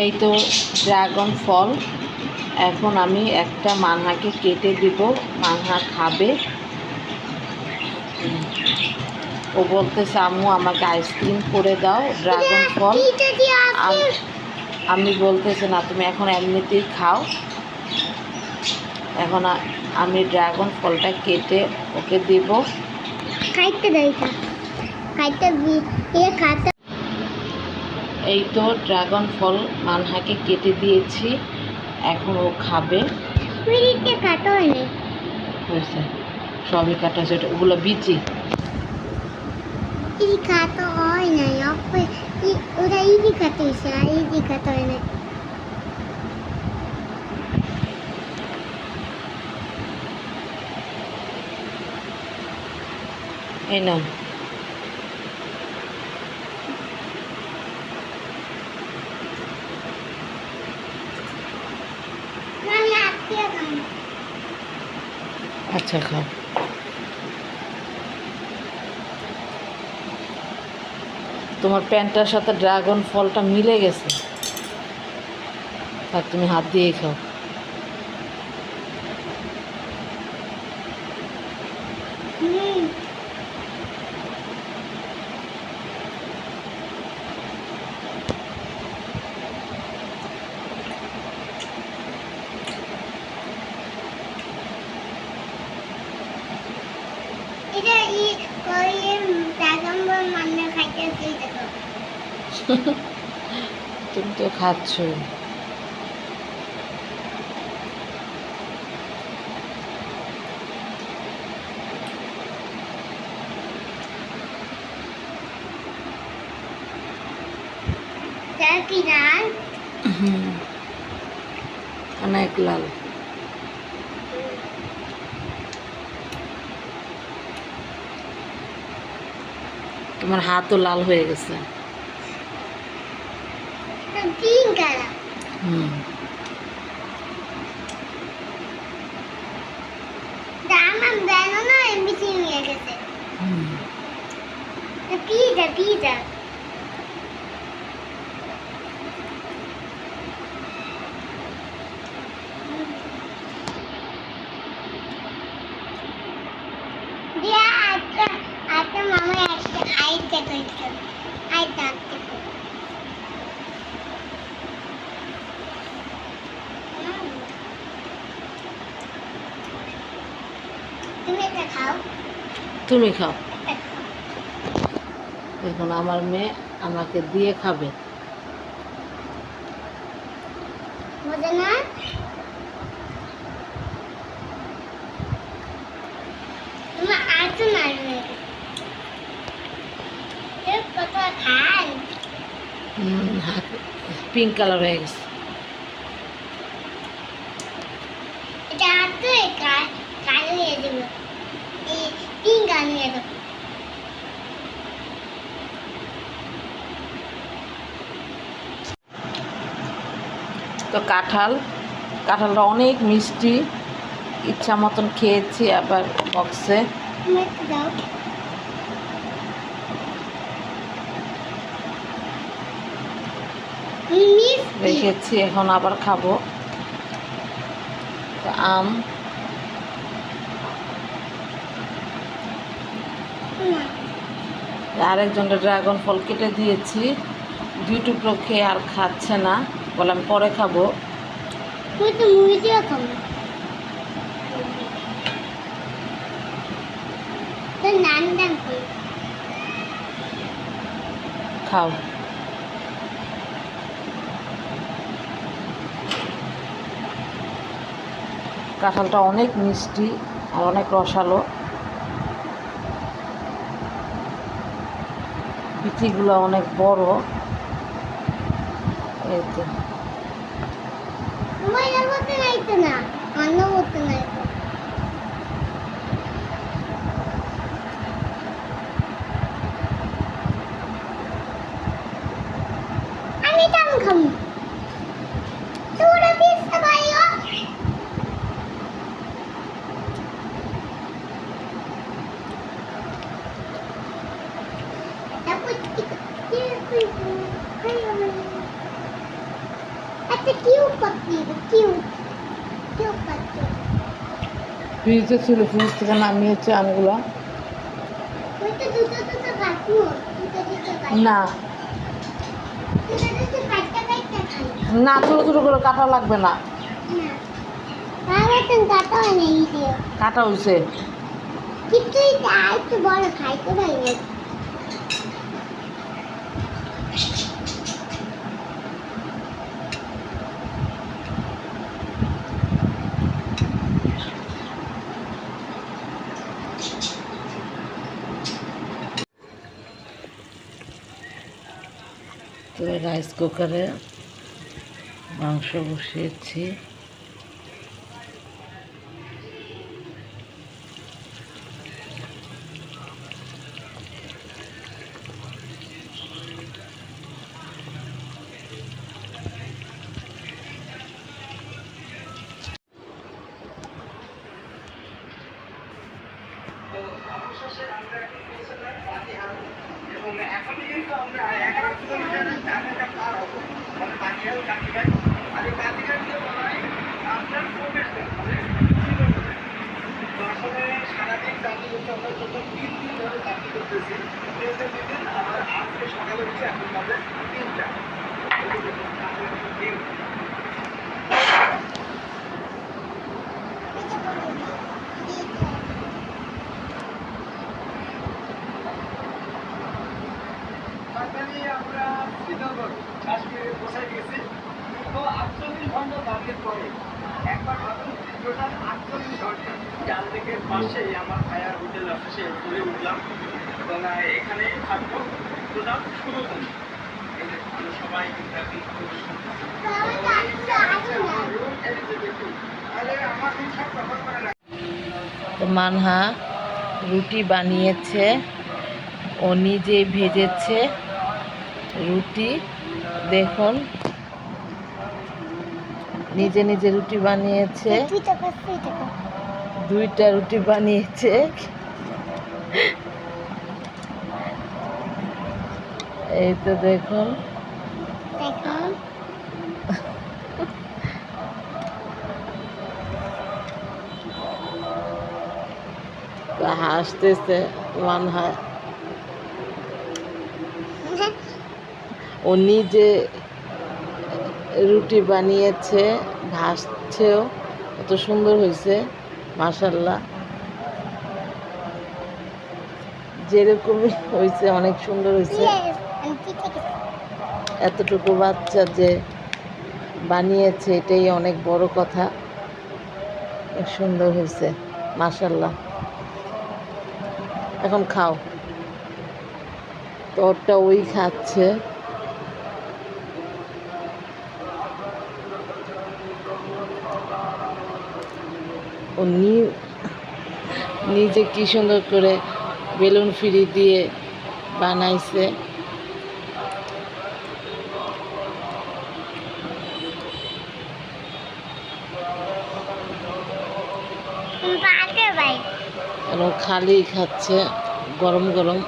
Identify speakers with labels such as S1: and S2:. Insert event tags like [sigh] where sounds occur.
S1: এই তো ড্রাগন ফল। এখন আমি একটা মানহাকে কেটে দিব। মানহা খাবে। ও বলতেছে আম্মু আমাকে আইসক্রিম করে দাও ড্রাগন ফল। আম- বলতেছে না তুমি এখন এমনিতেই খাও। এখন আমি ড্রাগন ফলটা কেটে ওকে দিব।
S2: খাইতে দেয় খাইতে খাতে
S1: এই তো ড্রাগন ফল মানহাকে কেটে দিয়েছি এখন ও খাবে।
S2: হয়
S1: হয়েছে সবই কাটা হয়েছে ওগুলো বিচি।
S2: খাতে হয় না ওরা খাতে হয়েছে আর ইজি খাতে হয় না।
S1: এই না
S2: আমি আজকে খাব
S1: আচ্ছা খাও তোমার প্যান্টটার সাথে ড্রাগন ফলটা মিলে গেছে। আর তুমি হাত দিয়েই খাও
S2: হুম এটা ই কইয়ে ড্রাগন মানে খাইতে দিতে তো
S1: তুমি তো খাচ্ছই। অনেক লাল। তোমার হাতও লাল হয়ে গেছে।
S2: তিন কালার
S1: হুম
S2: আমার বেলো না এমবিসি নিয়ে গেছে পিজা পিজা দিয়া আজকে আজকে মামা একটা আইতে কইছে আইতে আজকে তুমি খাও।
S1: এখন আমার মেয়ে আমাকে দিয়ে খাবে। পিঙ্ক কালার হয়ে গেছে।
S2: পিঙ্ক কালো
S1: তো কাঁঠাল কাঁঠালটা অনেক মিষ্টি। ইচ্ছা মতন খেয়েছি আবার বক্সে রেখেছি এখন আবার খাব। আম। আরেকজনটা ড্রাগন ফল কেটে দিয়েছি। দুই টুকরো খেয়ে আর খাচ্ছে না। বললাম পরে খাব। খাও। কাঁঠালটা অনেক মিষ্টি আর অনেক রসালো। বিচিগুলো অনেক বড়। এই তো
S2: আমার এটা করতে নাই তো না অন্য করতে নাই তো আমি তো আমি খাব তোরা পিসটা বাইও তারপর কি কি কি একটা কিউ করতে কিউ কিউ করতে
S1: ফ্রিজে ছিল, ফ্রিজ থেকে আমগুলো।
S2: দুটো দুটো কাটবো
S1: না। না, ছোটো ছোটো করে কাটা লাগবে না।
S2: না তাহলে তো কাটা হয় রাইস কুকারে মাংস
S1: কাটা হয়েছে
S2: দিন ধরে চাকরি করতেছি আমার আজকে সকালে
S1: হচ্ছে এখন কুকারে মাংস
S3: ঘণ্টা পরে একবার পাশেই আমার হোটেল অফিসে ঘুরে উঠলাম। এবং আহ, এখানেই থাকব। ব্যবহার করে
S1: তো মানহা রুটি বানিয়েছে। ও নিজে ভেজেছে। রুটি দেখুন। নিজে নিজে রুটি বানিয়েছে। দুইটা রুটি বানিয়েছে। এই তো দেখুন। হাসতেছে মানহা [laughs] ও নিজে রুটি বানিয়েছে ভাসছেও কত সুন্দর হয়েছে মাশাল্লাহ যেরকমই হয়েছে, অনেক সুন্দর হয়েছে। এতটুকু বাচ্চা যে বানিয়েছে, এটাই অনেক বড় কথা। সুন্দর হয়েছে মাশাল্লাহ এখন খাও। তোরটা ওই খাচ্ছে। ও নি- নিজে কি সুন্দর করে বেলুন ফিরি দিয়ে বানাইছে। এবং খালি খাচ্ছে গরম গরম।